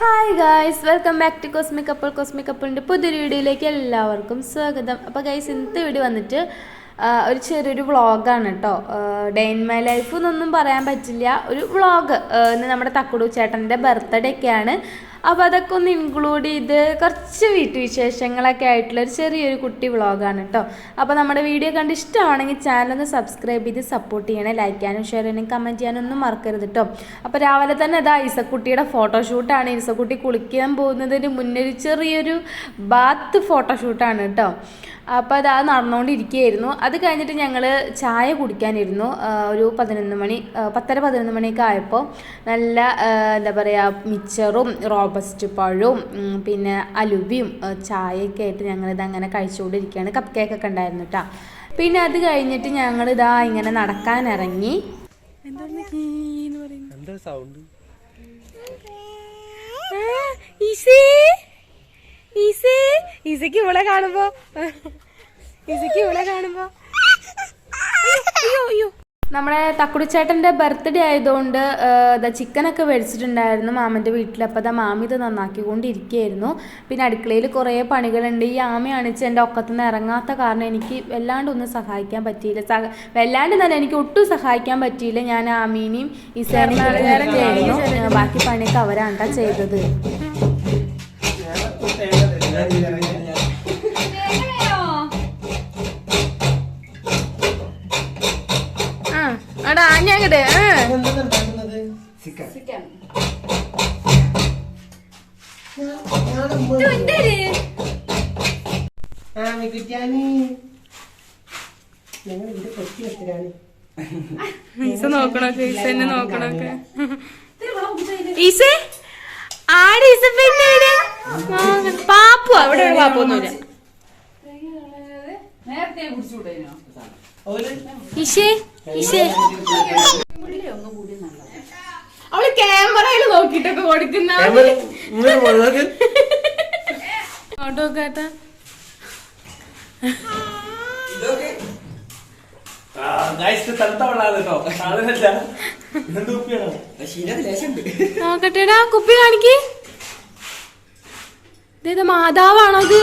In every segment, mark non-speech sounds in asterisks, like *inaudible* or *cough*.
Hi guys welcome back to cosmic couple cosmic കപ്പിളിന്റെ പുതിയൊരു വീഡിയോയിലേക്ക് എല്ലാവർക്കും സ്വാഗതം. അപ്പോൾ ഗൈസ് ഇന്നത്തെ വീഡിയോ വന്നിട്ട് ഒരു ചെറിയൊരു വ്ളോഗാണ് കേട്ടോ ഡേ ഇൻ മൈ ലൈഫ് എന്നൊന്നും പറയാൻ പറ്റില്ല. ഒരു വ്ളോഗ് ഇന്ന് നമ്മുടെ തക്കുടു ചേട്ടന്റെ ബർത്ത്ഡേ ഒക്കെയാണ് അപ്പോൾ അതൊക്കെ ഒന്ന് ഇൻക്ലൂഡ് ചെയ്ത് കുറച്ച് വീട്ടുവിശേഷങ്ങളൊക്കെ ആയിട്ടുള്ള ഒരു ചെറിയൊരു കുട്ടി വ്ളോഗാണ് കേട്ടോ അപ്പോൾ നമ്മുടെ വീഡിയോ കണ്ട് ഇഷ്ടമാണെങ്കിൽ ചാനൽ ഒന്ന് സബ്സ്ക്രൈബ് ചെയ്ത് സപ്പോർട്ട് ചെയ്യണേ. ലൈക്ക് ചെയ്യാനും ഷെയർ ചെയ്യാനും കമന്റ് ചെയ്യാനും ഒന്നും മറക്കരുത് കേട്ടോ അപ്പോൾ രാവിലെ തന്നെ അതാ ഇസക്കുട്ടിയുടെ ഫോട്ടോഷൂട്ടാണ് ഇസക്കുട്ടി കുളിക്കാൻ പോകുന്നതിന് മുന്നേ ഒരു ചെറിയൊരു ബാത്ത് ഫോട്ടോഷൂട്ടാണ് കേട്ടോ അപ്പോൾ അത് ആ നടന്നുകൊണ്ടിരിക്കുകയായിരുന്നു അത് കഴിഞ്ഞിട്ട് ഞങ്ങൾ ചായ കുടിക്കാനിരുന്നു. ഒരു പതിനൊന്ന് മണി പത്തര പതിനൊന്ന് മണിയൊക്കെ ആയപ്പോൾ നല്ല എന്താ പറയുക മിച്ചറും റോബസ്റ്റ് പഴവും പിന്നെ അലുവിയും ചായയൊക്കെ ആയിട്ട് ഞങ്ങളിത് അങ്ങനെ കഴിച്ചുകൊണ്ടിരിക്കുകയാണ്. കപ്പ് കേക്കൊക്കെ ഉണ്ടായിരുന്നു കേട്ടോ പിന്നെ അത് കഴിഞ്ഞിട്ട് ഞങ്ങൾ ഞങ്ങളിതാ ഇങ്ങനെ നടക്കാനിറങ്ങി എന്താ സൗണ്ട് ഈസയ്ക്ക് ഇവിടെ കാണുമ്പോ ഈസയ്ക്ക് ഇവിടെ കാണുമ്പോ. അയ്യോ അയ്യോ. നമ്മുടെ തക്കുടിച്ചേട്ടന്റെ ബർത്ത്ഡേ ആയതുകൊണ്ട് ഇതാ ചിക്കനൊക്കെ മേടിച്ചിട്ടുണ്ടായിരുന്നു മാമന്റെ വീട്ടിൽ. അപ്പോൾ അതാ മാമി ഇത് നന്നാക്കിക്കൊണ്ടിരിക്കുകയായിരുന്നു. പിന്നെ അടുക്കളയിൽ കുറേ പണികളുണ്ട്. ഈ ആമയാണിച്ച് എന്റെ ഒക്കത്തു നിന്ന് ഇറങ്ങാത്ത കാരണം എനിക്ക് വല്ലാണ്ട് ഒന്നും സഹായിക്കാൻ പറ്റിയില്ല. സഹ വല്ലാണ്ട് തന്നെ എനിക്ക് ഒട്ടും സഹായിക്കാൻ പറ്റിയില്ല. ഞാൻ ആമീനെയും ഈസേനെയും ബാക്കി പണിയൊക്കെ അവരാണ്ടാ ചെയ്തത്. ഈസ നോക്കണൊക്കെ ഈസ എന്നെ നോക്കണൊക്കെ ഈസ? ആട് ഈസ പിന്നെ പാപ്പു അവിടെ ഒരു പാപ്പു ഒന്നുമില്ല. ഈശേ ഈശേ. അവൾ ക്യാമറയിൽ നോക്കിട്ടൊക്കെ കൊടുക്കുന്ന കേട്ടാ. നോക്കട്ടെടാ കുപ്പി കാണിക്ക്. മാതാവാണോ ഇത്?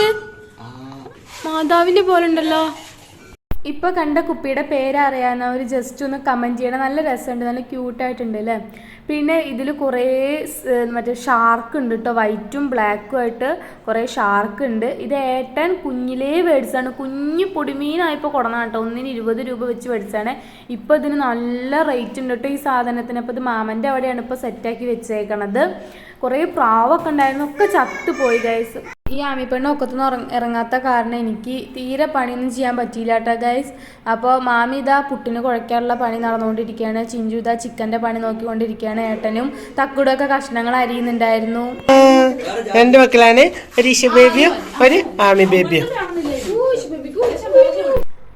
മാതാവിന്റെ പോലെ ഉണ്ടല്ലോ. ഇപ്പൊ കണ്ട കുപ്പിയുടെ പേരറിയാവുന്നവർ ജസ്റ്റ് ഒന്ന് കമന്റ് ചെയ്യണം. നല്ല രസമുണ്ട് നല്ല ക്യൂട്ടായിട്ടുണ്ട് അല്ലേ? പിന്നെ ഇതിൽ കുറേ മറ്റേ ഷാർക്ക് ഉണ്ട് കേട്ടോ വൈറ്റും ബ്ലാക്കും ആയിട്ട് കുറേ ഷാർക്ക് ഉണ്ട്. ഇത് ഏട്ടൻ കുഞ്ഞിലേ മേടിച്ചാണ് കുഞ്ഞു പൊടിമീനായപ്പോൾ കൊടുന്നതാണ് കേട്ടോ ഒന്നിന് ഇരുപത് രൂപ വെച്ച് മേടിച്ചാണ് ഇപ്പോൾ ഇതിന് നല്ല റേറ്റ് ഉണ്ട് കേട്ടോ ഈ സാധനത്തിന്. അപ്പോൾ ഇത് മാമന്റെ അവിടെയാണ് ഇപ്പോൾ സെറ്റാക്കി വെച്ചേക്കണത്. കുറേ പ്രാവൊക്കെ ഉണ്ടായിരുന്നു. ഒക്കെ ചത്തുപോയി ഗൈസ് ഈ ആമിപ്പെണ്ണ് ഒക്കത്തുനിന്ന് ഇറങ്ങ ഇറങ്ങാത്ത കാരണം എനിക്ക് തീരെ പണിയൊന്നും ചെയ്യാൻ പറ്റിയില്ല കേട്ടോ ഗൈസ് അപ്പോൾ മാമി ഇതാ പുട്ടിന് കുഴയ്ക്കാനുള്ള പണി നടന്നുകൊണ്ടിരിക്കുകയാണ്. ചിഞ്ചു ഇതാ ചിക്കന്റെ പണി നോക്കിക്കൊണ്ടിരിക്കുകയാണ്. ഏട്ടനും തക്കുടൊക്കെ കഷ്ണങ്ങൾ അരിയുന്നുണ്ടായിരുന്നു. എന്റെ മക്കളാണ് ഒരു ഇഷ ബേബിയും ഒരു ആമി ബേബിയും.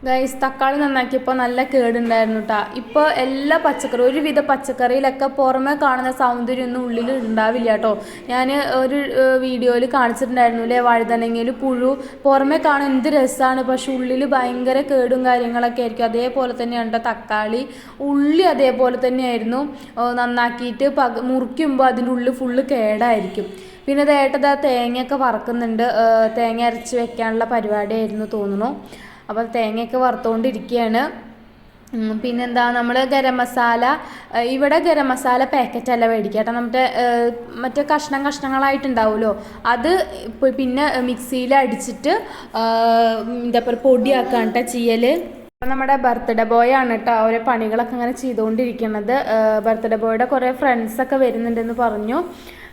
ഗൈസ് തക്കാളി നന്നാക്കിയപ്പോൾ നല്ല കേടുണ്ടായിരുന്നു കേട്ടോ ഇപ്പോൾ എല്ലാ പച്ചക്കറി ഒരുവിധ പച്ചക്കറിയിലൊക്കെ പുറമെ കാണുന്ന സൗന്ദര്യം ഒന്നും ഉള്ളിൽ ഉണ്ടാവില്ല കേട്ടോ ഞാൻ ഒരു വീഡിയോയിൽ കാണിച്ചിട്ടുണ്ടായിരുന്നു അല്ലേ വഴുതനങ്ങയിൽ പുഴു. പുറമെ കാണാൻ എന്ത് രസമാണ് പക്ഷെ ഉള്ളിൽ ഭയങ്കര കേടും കാര്യങ്ങളൊക്കെ ആയിരിക്കും. അതേപോലെ തന്നെയാണ് കേട്ടോ തക്കാളി. ഉള്ളി അതേപോലെ തന്നെയായിരുന്നു. നന്നാക്കിയിട്ട് പക മുറിക്കുമ്പോൾ അതിന്റെ ഉള്ളിൽ ഫുള്ള് കേടായിരിക്കും. പിന്നെ ആ തേങ്ങയൊക്കെ വറക്കുന്നുണ്ട്. തേങ്ങ അരച്ച് വെക്കാനുള്ള പരിപാടിയായിരുന്നു തോന്നുന്നു. അപ്പോൾ തേങ്ങയൊക്കെ വറുത്തുകൊണ്ടിരിക്കുകയാണ്. പിന്നെന്താ നമ്മൾ ഗരം മസാല ഇവിടെ ഗരം മസാല പാക്കറ്റ് അല്ല മേടിക്കുക കേട്ടോ. നമ്മുടെ മറ്റേ കഷ്ണം കഷ്ണങ്ങളായിട്ടുണ്ടാവുമല്ലോ. അത് പിന്നെ മിക്സിയിൽ അടിച്ചിട്ട് എന്താ പറയുക പൊടിയാക്കുകയാണ് കേട്ടോ ചെയ്യൽ നമ്മുടെ ബർത്ത്ഡേ ബോയ് ആണ് കേട്ടോ ഓരോ പണികളൊക്കെ അങ്ങനെ ചെയ്തുകൊണ്ടിരിക്കുന്നത്. ബർത്ത്ഡേ ബോയുടെ കുറേ ഫ്രണ്ട്സൊക്കെ വരുന്നുണ്ടെന്ന് പറഞ്ഞു.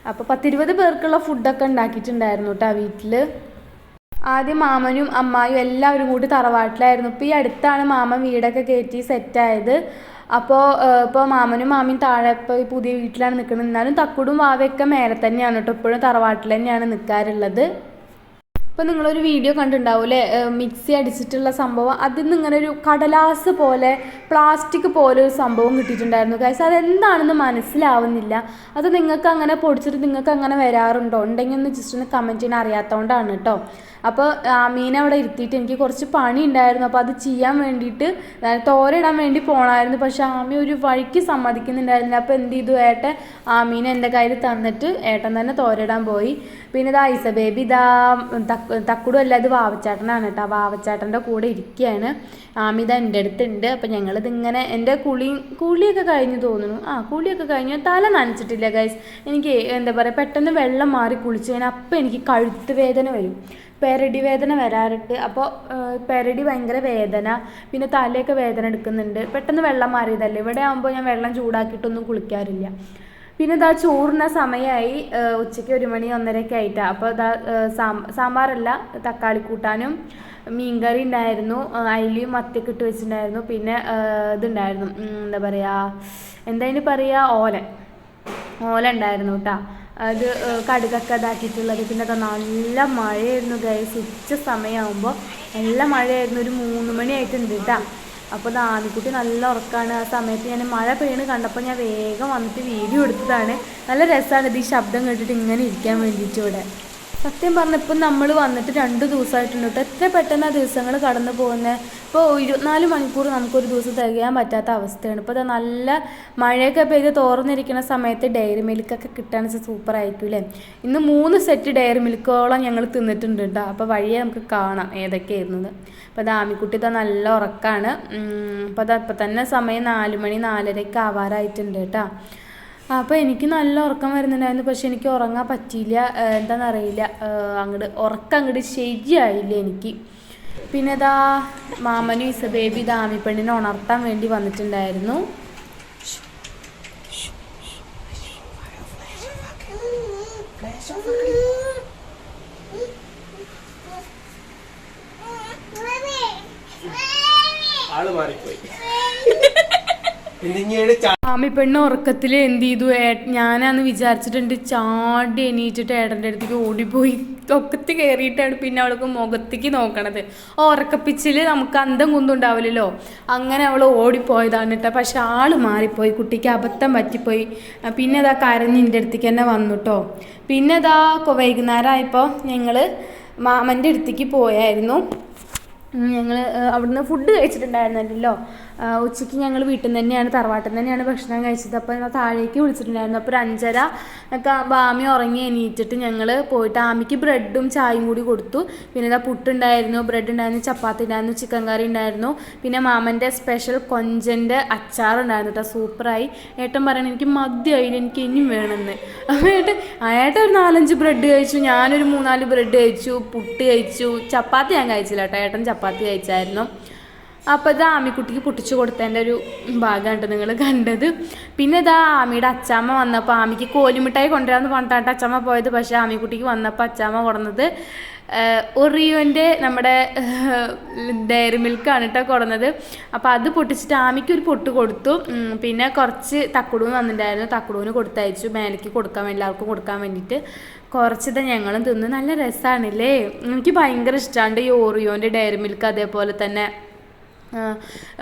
അപ്പോൾ പത്തിരുപത് പേർക്കുള്ള ഫുഡൊക്കെ ഉണ്ടാക്കിയിട്ടുണ്ടായിരുന്നു കേട്ടോ വീട്ടിൽ ആദ്യം മാമനും അമ്മായും എല്ലാവരും കൂടി തറവാട്ടിലായിരുന്നു. ഇപ്പോൾ ഈ അടുത്താണ് മാമൻ വീടൊക്കെ കയറ്റി സെറ്റായത്. അപ്പോൾ ഇപ്പോൾ മാമനും മാമിയും താഴെ ഇപ്പോൾ പുതിയ വീട്ടിലാണ് നിൽക്കുന്നത്. എന്നാലും തക്കുടും വാവയൊക്കെ മേലെ തന്നെയാണ് കേട്ടോ ഇപ്പോഴും തറവാട്ടിൽ തന്നെയാണ് നിൽക്കാറുള്ളത്. ഇപ്പം നിങ്ങളൊരു വീഡിയോ കണ്ടിട്ടുണ്ടാവൂലേ മിക്സി അടിച്ചിട്ടുള്ള സംഭവം. അതിൽ നിന്ന് ഇങ്ങനെ ഒരു കടലാസ് പോലെ പ്ലാസ്റ്റിക് പോലെ ഒരു സംഭവം കിട്ടിയിട്ടുണ്ടായിരുന്നു. കാശ് അതെന്താണെന്ന് മനസ്സിലാവുന്നില്ല. അത് നിങ്ങൾക്ക് അങ്ങനെ പൊടിച്ചിട്ട് നിങ്ങൾക്ക് അങ്ങനെ വരാറുണ്ടോ? ഉണ്ടെങ്കിൽ ഒന്ന് ജസ്റ്റ് ഒന്ന് കമന്റ് ചെയ്യാൻ അറിയാത്തതുകൊണ്ടാണ് കേട്ടോ. അപ്പോൾ ആ മീൻ അവിടെ ഇരുത്തിയിട്ട് എനിക്ക് കുറച്ച് പണി ഉണ്ടായിരുന്നു അപ്പോൾ അത് ചെയ്യാൻ വേണ്ടിയിട്ട് തോരയിടാൻ വേണ്ടി പോകണമായിരുന്നു പക്ഷെ ആമി ഒരു വഴിക്ക് സമ്മതിക്കുന്നുണ്ടായിരുന്നില്ല. അപ്പോൾ എന്ത് ചെയ്തു? ഏട്ടൻ ആമീനെ എന്റെ കയ്യിൽ തന്നിട്ട് ഏട്ടൻ തന്നെ തോരയിടാൻ പോയി. പിന്നെ ഇതാ ഐസ ബേബി ഇതാ തക്കുടും അല്ല ഇത് വാവച്ചാട്ടനാണ് കേട്ടോ. വാവച്ചാട്ടന്റെ കൂടെ ഇരിക്കുകയാണ്. ആമി ഇതാ എന്റെ അടുത്തുണ്ട്. അപ്പം ഞങ്ങളിതിങ്ങനെ എന്റെ കുളി കുളിയൊക്കെ കഴിഞ്ഞു തോന്നുന്നു. ആ കുളിയൊക്കെ കഴിഞ്ഞു. തല നനച്ചിട്ടില്ല ഗൈസ്. എനിക്ക് എന്താ പറയുക പെട്ടെന്ന് വെള്ളം മാറി കുളിച്ച് കഴിഞ്ഞാൽ അപ്പം എനിക്ക് കഴുത്ത് വേദന വരും. പെരടി വേദന വരാറുണ്ട്. അപ്പോൾ പെരടി ഭയങ്കര വേദന പിന്നെ തലയൊക്കെ വേദന എടുക്കുന്നുണ്ട്. പെട്ടെന്ന് വെള്ളം മാറിയതല്ലേ? ഇവിടെ ആകുമ്പോൾ ഞാൻ വെള്ളം ചൂടാക്കിയിട്ടൊന്നും കുളിക്കാറില്ല. പിന്നെ ഇതാ ചോറിന സമയമായി ഉച്ചയ്ക്ക് ഒരു മണി ഒന്നരയൊക്കെ ആയിട്ടാണ് അപ്പോൾ ഇതാ സാമ്പാറല്ല തക്കാളി കൂട്ടാനും മീൻകറി ഉണ്ടായിരുന്നു. അയിലിയും മത്തിയൊക്കെ ഇട്ട് വെച്ചിട്ടുണ്ടായിരുന്നു. പിന്നെ ഇതുണ്ടായിരുന്നു. എന്താ പറയുക എന്താ അതിന് പറയുക ഓല. ഓല ഉണ്ടായിരുന്നു കേട്ടോ. അത് കടുകൊക്കെ ഇതാക്കിയിട്ടുള്ളത്. അത് നല്ല മഴയായിരുന്നു ഗൈസ് ഉച്ച സമയമാകുമ്പോൾ നല്ല മഴയായിരുന്നു. ഒരു മൂന്ന് മണിയായിട്ടുണ്ട് കേട്ടോ അപ്പോൾ ദാമിക്കുട്ടി നല്ല ഉറക്കമാണ് ആ സമയത്ത് ഞാൻ മഴ പെയ്യണ് കണ്ടപ്പോൾ ഞാൻ വേഗം വന്നിട്ട് വീഡിയോ എടുത്തതാണ്. നല്ല രസമാണ് ഇത് ഈ ശബ്ദം കേട്ടിട്ട് ഇങ്ങനെ ഇരിക്കാൻ വേണ്ടിയിട്ട് ഇവിടെ. സത്യം പറഞ്ഞാൽ ഇപ്പം നമ്മൾ വന്നിട്ട് രണ്ട് ദിവസമായിട്ടുണ്ട് കേട്ടോ എത്ര പെട്ടെന്ന് ആ ദിവസങ്ങൾ കടന്നു പോകുന്നത് ഇപ്പോൾ ഇരുപത്തിനാല് മണിക്കൂർ നമുക്കൊരു ദിവസം തികയാൻ പറ്റാത്ത അവസ്ഥയാണ്. ഇപ്പോൾ നല്ല മഴയൊക്കെ പെയ്ത് തോർന്നിരിക്കുന്ന സമയത്ത് ഡയറി മിൽക്കൊക്കെ കിട്ടാൻ സൂപ്പർ ആയിരിക്കും അല്ലേ ഇന്ന് മൂന്ന് സെറ്റ് ഡയറി മിൽക്കോളം ഞങ്ങൾ തിന്നിട്ടുണ്ട് കേട്ടോ അപ്പോൾ വഴിയെ നമുക്ക് കാണാം ഏതൊക്കെയായിരുന്നത്. അപ്പോൾ ദാമിക്കുട്ടി ഇതാ നല്ല ഉറക്കമാണ് അപ്പോൾ അത് അപ്പം തന്നെ സമയം നാല് മണി നാലരയ്ക്ക് ആവാറായിട്ടുണ്ട് കേട്ടോ അപ്പോൾ എനിക്ക് നല്ല ഉറക്കം വരുന്നുണ്ടായിരുന്നു. പക്ഷെ എനിക്ക് ഉറങ്ങാൻ പറ്റിയില്ല. എന്താണെന്നറിയില്ല അങ്ങോട്ട് ഉറക്കം അങ്ങോട്ട് ശരിയായില്ല എനിക്ക്. പിന്നെ ഇതാ മാമനും ഇസബേബി ദാമിപ്പെണ്ണിനെ ഉണർത്താൻ വേണ്ടി വന്നിട്ടുണ്ടായിരുന്നു. ആൾ മാറിപ്പോയി. എന്തിങ്ങയുടെ പെണ്ണ് ഉറക്കത്തിൽ എന്ത് ചെയ്തു? ഞാനാന്ന് വിചാരിച്ചിട്ടുണ്ട് ചാടി എണീറ്റിട്ട് ഏട്ടന്റെ അടുത്തേക്ക് ഓടിപ്പോയി. ഒക്കത്ത് കയറിയിട്ടാണ് പിന്നെ അവൾക്ക് മുഖത്തേക്ക് നോക്കണത്. ഉറക്കപ്പിച്ചിൽ നമുക്ക് അന്തം കുന്തം ഉണ്ടാവില്ലല്ലോ. അങ്ങനെ അവൾ ഓടിപ്പോയതാണ് കേട്ടോ. പക്ഷെ ആൾ മാറിപ്പോയി കുട്ടിക്ക് അബദ്ധം പറ്റിപ്പോയി. പിന്നെ അതാ കരഞ്ഞ് അടുത്തേക്ക് തന്നെ വന്നു കേട്ടോ. പിന്നെ അതാ വൈകുന്നേരം ആയപ്പോൾ ഞങ്ങൾ മാമന്റെ അടുത്തേക്ക് പോയായിരുന്നു. ഞങ്ങൾ അവിടുന്ന് ഫുഡ് കഴിച്ചിട്ടുണ്ടായിരുന്നല്ലോ. ഉച്ചയ്ക്ക് ഞങ്ങൾ വീട്ടിൽ നിന്ന് തന്നെയാണ് തറവാട്ടിൽ നിന്ന് തന്നെയാണ് ഭക്ഷണം കഴിച്ചത്. അപ്പോൾ ഞങ്ങൾ താഴേക്ക് വിളിച്ചിട്ടുണ്ടായിരുന്നു. അപ്പോൾ ഒരു അഞ്ചര ഒക്കെ ആമി ഉറങ്ങി എണീറ്റിട്ട് ഞങ്ങൾ പോയിട്ട് ആമിക്ക് ബ്രെഡും ചായയും കൂടി കൊടുത്തു. പിന്നെ ഇതാ പുട്ടുണ്ടായിരുന്നു ബ്രെഡ് ഉണ്ടായിരുന്നു ചപ്പാത്തി ഉണ്ടായിരുന്നു ചിക്കൻ കറി ഉണ്ടായിരുന്നു. പിന്നെ മാമന്റെ സ്പെഷ്യൽ കൊഞ്ചന്റെ അച്ചാറുണ്ടായിരുന്നു കേട്ടോ സൂപ്പറായി. ഏട്ടൻ പറയണം എനിക്ക് മദ്യമായി എനിക്ക് ഇനിയും വേണമെന്ന്. അപ്പോൾ ഏട്ടൻ ഏട്ടൻ ഒരു നാലഞ്ച് ബ്രെഡ് കഴിച്ചു ഞാനൊരു മൂന്നാൽ ബ്രെഡ് കഴിച്ചു പുട്ട് കഴിച്ചു ചപ്പാത്തി ഞാൻ കഴിച്ചില്ല കേട്ടോ ഏട്ടൻ ചപ്പാത്തി കഴിച്ചായിരുന്നു. അപ്പോൾ ഇത് ആമിക്കുട്ടിക്ക് പൊട്ടിച്ചു കൊടുത്തതിന്റെ ഒരു ഭാഗമായിട്ട് നിങ്ങൾ കണ്ടത്. പിന്നെ ഇതാ ആമിയുടെ അച്ചാമ്മ വന്നപ്പോൾ ആമിക്ക് കോലിമിഠായി കൊണ്ടുവരാമെന്ന് പറഞ്ഞിട്ടാണ് അച്ചാമ്മ പോയത്. പക്ഷേ ആമിക്കുട്ടിക്ക് വന്നപ്പോൾ അച്ചാമ്മ കൊടുന്നത് ഒറിയോന്റെ നമ്മുടെ ഡയറി മിൽക്കാണ് കേട്ടോ കൊടുന്നത്. അപ്പോൾ അത് പൊട്ടിച്ചിട്ട് ആമിക്ക് ഒരു പൊട്ട് കൊടുത്തു. പിന്നെ കുറച്ച് തക്കുടൂന്ന് വന്നിട്ടുണ്ടായിരുന്നു തക്കുടൂന് കൊടുത്തയച്ചു. മേലേക്ക് കൊടുക്കാൻ വേണ്ടി എല്ലാവർക്കും കൊടുക്കാൻ വേണ്ടിയിട്ട്. കുറച്ചിത് ഞങ്ങളും തിന്ന്. നല്ല രസമാണല്ലേ എനിക്ക് ഭയങ്കര ഇഷ്ടമാണ് ഈ ഓറിയോന്റെ ഡയറി മിൽക്ക് അതേപോലെ തന്നെ.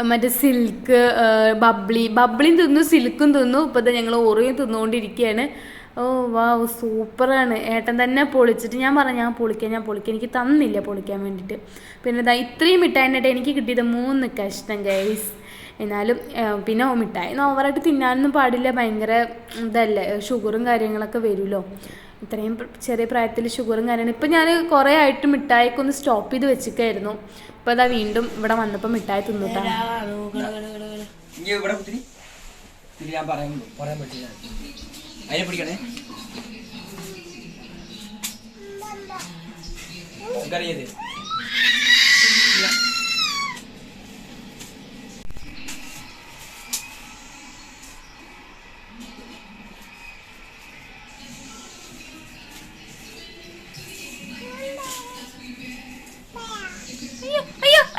മറ്റേ സിൽക്ക് ബബ്ലി ബബ്ലിയും തിന്നു സിൽക്കും തിന്നു. ഇപ്പോൾ ഞങ്ങൾ ഓറിയും തിന്നുകൊണ്ടിരിക്കുകയാണ് ഓ വാ സൂപ്പറാണ്. ഏട്ടൻ തന്നെ പൊളിച്ചിട്ട് ഞാൻ പറഞ്ഞു ഞാൻ പൊളിക്കാം ഞാൻ പൊളിക്കാം. എനിക്ക് തന്നില്ല പൊളിക്കാൻ വേണ്ടിയിട്ട്. പിന്നെ ഇതാ ഇത്രയും മിഠായിന്റെ എനിക്ക് കിട്ടിയത് മൂന്ന് കഷ്ണം ഗൈസ് എന്നാലും പിന്നെ മിഠായി ഒന്നും ഓവറായിട്ട് തിന്നാനൊന്നും പാടില്ല. ഭയങ്കര ഇതല്ലേ ഷുഗറും കാര്യങ്ങളൊക്കെ വരുമല്ലോ ഇത്രയും ചെറിയ പ്രായത്തിൽ ഷുഗറും കാര്യങ്ങളും. ഇപ്പം ഞാൻ കുറേ ആയിട്ട് മിഠായിക്ക് ഒന്ന് സ്റ്റോപ്പ് ചെയ്ത് വെച്ചിട്ടായിരുന്നു ഇപ്പം അതാ വീണ്ടും ഇവിടെ വന്നപ്പോൾ മിഠായി തിന്നിട്ടാണ് ഞാൻ പറയാൻ പറയാൻ പറ്റില്ല. അതിനെ പിടിക്കണേ.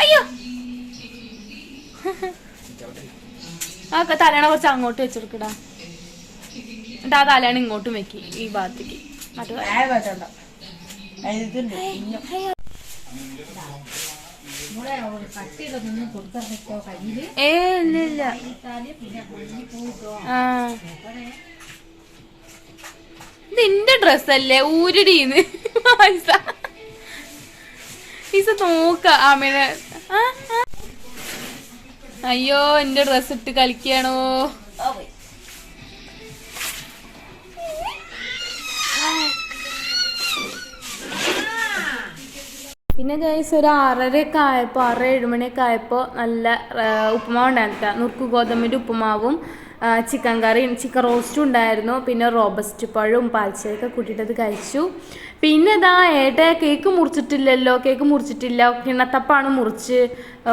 അയ്യോ *laughs* ആ തലയണ കുറച്ച് അങ്ങോട്ട് വെച്ചെടുക്കടാ എന്നിട്ട് ആ തലയാണ് ഇങ്ങോട്ടും വെക്കി ഈ ഭാഗത്തേക്ക്. മറ്റേ ഏ ഇല്ല ഇല്ല. ആ. നിന്റെ ഡ്രസ്സല്ലേ ഊരിടീന്ന്. ഈസ നോക്ക ആമേനെ. ആ, ആ. അയ്യോ എന്റെ ഡ്രസ് ഇട്ട് കളിക്കാണോ? പിന്നെ ഗൈസ് ഒരു ആറരയൊക്കെ ആയപ്പോൾ ആറര ഏഴുമണിയൊക്കെ ആയപ്പോൾ നല്ല ഉപ്പുമാവ് ഉണ്ടായിരുന്നു നുറുക്ക് ഗോതമ്പിന്റെ ഉപ്പുമാവും ചിക്കൻ കറിയും ചിക്കൻ റോസ്റ്റും ഉണ്ടായിരുന്നു. പിന്നെ റോബസ്റ്റ് പഴവും പാൽച്ചയൊക്കെ കൂട്ടിയിട്ടത് കഴിച്ചു. പിന്നെ ഇതാ ഏട്ട കേക്ക് മുറിച്ചിട്ടില്ലല്ലോ കേക്ക് മുറിച്ചിട്ടില്ല. കിണ്ണത്തപ്പാണ് മുറിച്ച്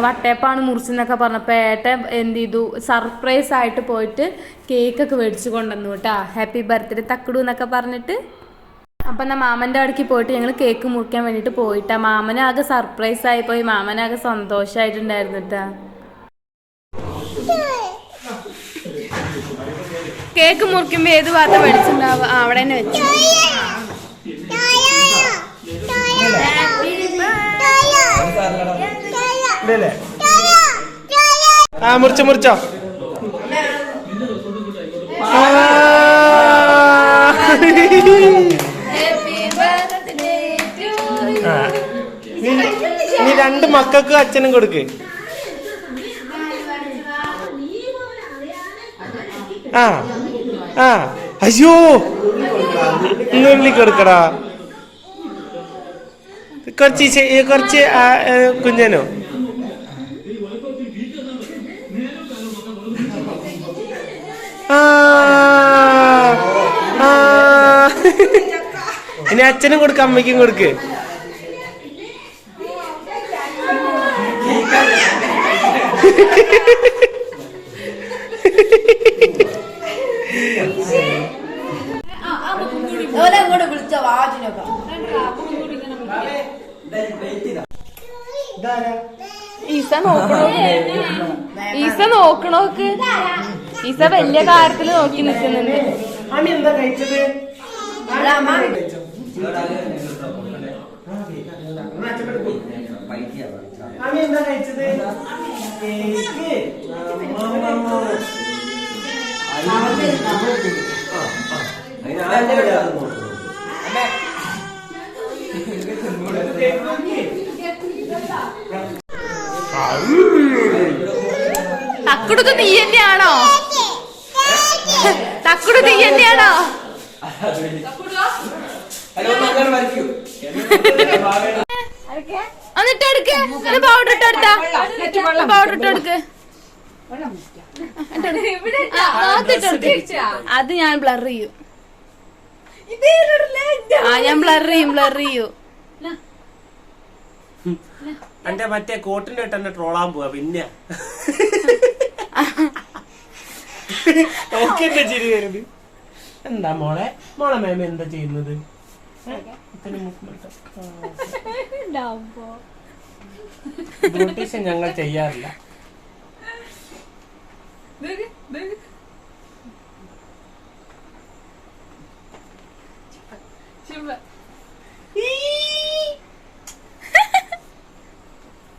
വട്ടയപ്പാണ് മുറിച്ചെന്നൊക്കെ പറഞ്ഞപ്പോൾ ഏട്ട എന്ത് ചെയ്തു? സർപ്രൈസ് ആയിട്ട് പോയിട്ട് കേക്കൊക്കെ മേടിച്ച് കൊണ്ടുവന്നു കേട്ടോ. ഹാപ്പി ബർത്ത്ഡേ തക്കടു എന്നൊക്കെ പറഞ്ഞിട്ട്. അപ്പം എന്നാൽ മാമന്റെ അവിടേക്ക് പോയിട്ട് ഞങ്ങൾ കേക്ക് മുറിക്കാൻ വേണ്ടിയിട്ട് പോയിട്ടാ. മാമനാകെ സർപ്രൈസ് ആയി പോയി മാമനാകെ സന്തോഷമായിട്ടുണ്ടായിരുന്നു കേട്ടാ കേക്ക് മുറിക്കുമ്പോൾ ഏത് ഭാഗത്ത് ആ അവിടെ തന്നെ വെച്ചു. ആ മുറിച്ചോ മുറിച്ചോ. ആ. രണ്ട് മക്കൾക്ക് അച്ഛനും കൊടുക്ക്. ആ ആ. അയ്യോ നുള്ളി കൊടുക്കടാ. കുറച്ച് കുറച്ച് കുഞ്ഞനോ. ഇനി അച്ഛനും കൊടുക്ക അമ്മയ്ക്കും കൊടുക്ക് ഓലെ അങ്ങോട്ട് വിളിച്ചോ വാജിനൊക്കെ ഈസ നോക്കണോ? ഈസ നോക്കണോക്ക്? ഈസ വലിയ കാര്യത്തിൽ നോക്കി നിൽക്കുന്നുണ്ട്. അമ്മ എന്താ കഴിച്ചത്? കേക്ക്. തക്കുടുക്ക് നീ തക്കുടു നീ തന്നെയാണോ? *laughs* എന്നിട്ട് എടുക്ക്. പൗഡർ ഇട്ട് എടുത്താ. പൗഡർ ഇട്ട് എടുക്ക്. അത് ഞാൻ ബ്ലർ ചെയ്യും. ആ ഞാൻ ബ്ലർ ചെയ്യും ബ്ലർ ചെയ്യും. എന്റെ മറ്റേ കോട്ടിന്റെ ഇട്ട് എന്നെ ട്രോളാൻ പോവാ പിന്നെ. ഓക്കെ ചിരി വരുന്നത് എന്താ മോളെ? മോളെ മേമ എന്താ ചെയ്യുന്നത്? ഇത്തിരി മുക്കുമട്ട. ബ്യൂട്ടീഷ്യൻ ഞങ്ങൾ ചെയ്യാറില്ല.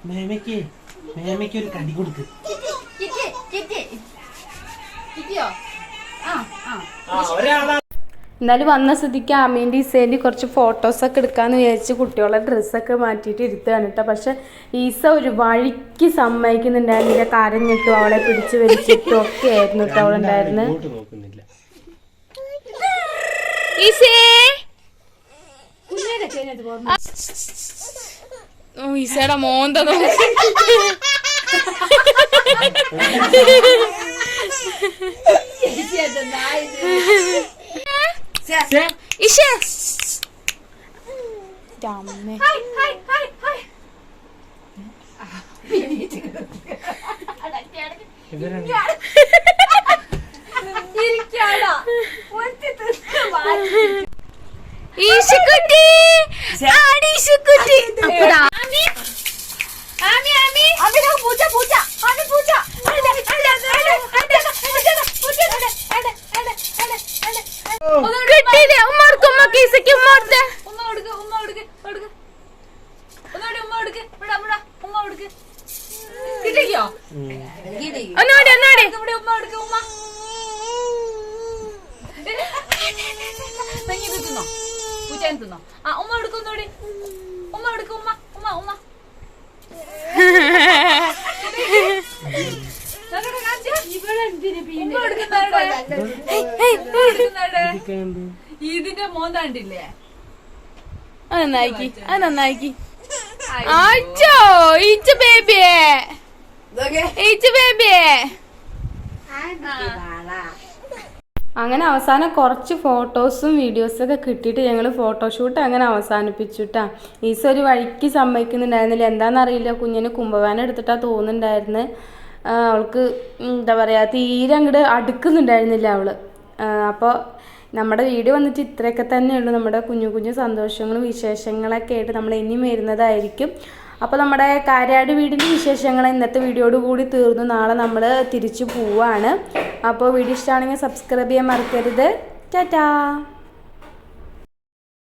മേമയ്ക്ക് മേമയ്ക്ക് ഒരു കടി കൊടുക്ക്. ആ, ഒരാളാ. എന്നാലും വന്ന സ്ഥിതിക്ക് ആമീന്റെ ഈസേന്റെ കുറച്ച് ഫോട്ടോസൊക്കെ എടുക്കാമെന്ന് വിചാരിച്ച് കുട്ടികളെ ഡ്രസ്സൊക്കെ മാറ്റിയിട്ട് ഇരുത്തുകയാണ് കേട്ടോ പക്ഷെ ഈസ ഒരു വഴിക്ക് സമ്മതിക്കുന്നുണ്ടായിരുന്നില്ല കരഞ്ഞിട്ടും അവളെ പിടിച്ച് വലിച്ചിട്ടും ഒക്കെ ആയിരുന്നു കേട്ടോ അവളുണ്ടായിരുന്നു. ഈസയുടെ മോന്ത നോക്കി. *laughs* *laughs* ഈശക്കുട്ടി ആടി ഈശക്കുട്ടി. ഉമ്മ കൊടുക്കും ഒന്നുകൂടി ഉമ്മ എടുക്കും ഉമ്മ ഉമ്മ ഉമ്മ. ഇതിന്റെ മോൻ മോന്താണ്ടില്ലേ അത് നന്നായിക്കി അത് നന്നായിക്കി. അച്ചോ ഈച്ച ബേബിയെ. ഈച്ച ബേബിയെ. അങ്ങനെ അവസാനം കുറച്ച് ഫോട്ടോസും വീഡിയോസൊക്കെ കിട്ടിയിട്ട് ഞങ്ങൾ ഫോട്ടോഷൂട്ട് അങ്ങനെ അവസാനിപ്പിച്ചുട്ടാ. ഈസ ഒരു വഴിക്ക് സമ്മതിക്കുന്നുണ്ടായിരുന്നില്ല. എന്താണെന്നറിയില്ല കുഞ്ഞിന് കുംഭവാനം എടുത്തിട്ടാ തോന്നുന്നുണ്ടായിരുന്നു. അവൾക്ക് എന്താ പറയുക തീരെ അങ്ങോട്ട് അടുക്കുന്നുണ്ടായിരുന്നില്ല അവൾ അപ്പോൾ നമ്മുടെ വീഡിയോ വന്നിട്ട് ഇത്രയൊക്കെ തന്നെയുള്ളൂ. നമ്മുടെ കുഞ്ഞു കുഞ്ഞു സന്തോഷങ്ങളും വിശേഷങ്ങളൊക്കെ ആയിട്ട് നമ്മൾ ഇനിയും വരുന്നതായിരിക്കും. അപ്പോൾ നമ്മുടെ കാരാട് വീടിന്റെ വിശേഷങ്ങൾ ഇന്നത്തെ വീഡിയോയോട് കൂടി തീർന്നു. നാളെ നമ്മൾ തിരിച്ചു പോവാണ്. അപ്പോൾ വീഡിയോ ഇഷ്ടമാണെങ്കിൽ സബ്സ്ക്രൈബ് ചെയ്യാൻ മറക്കരുത്. ടാറ്റാ.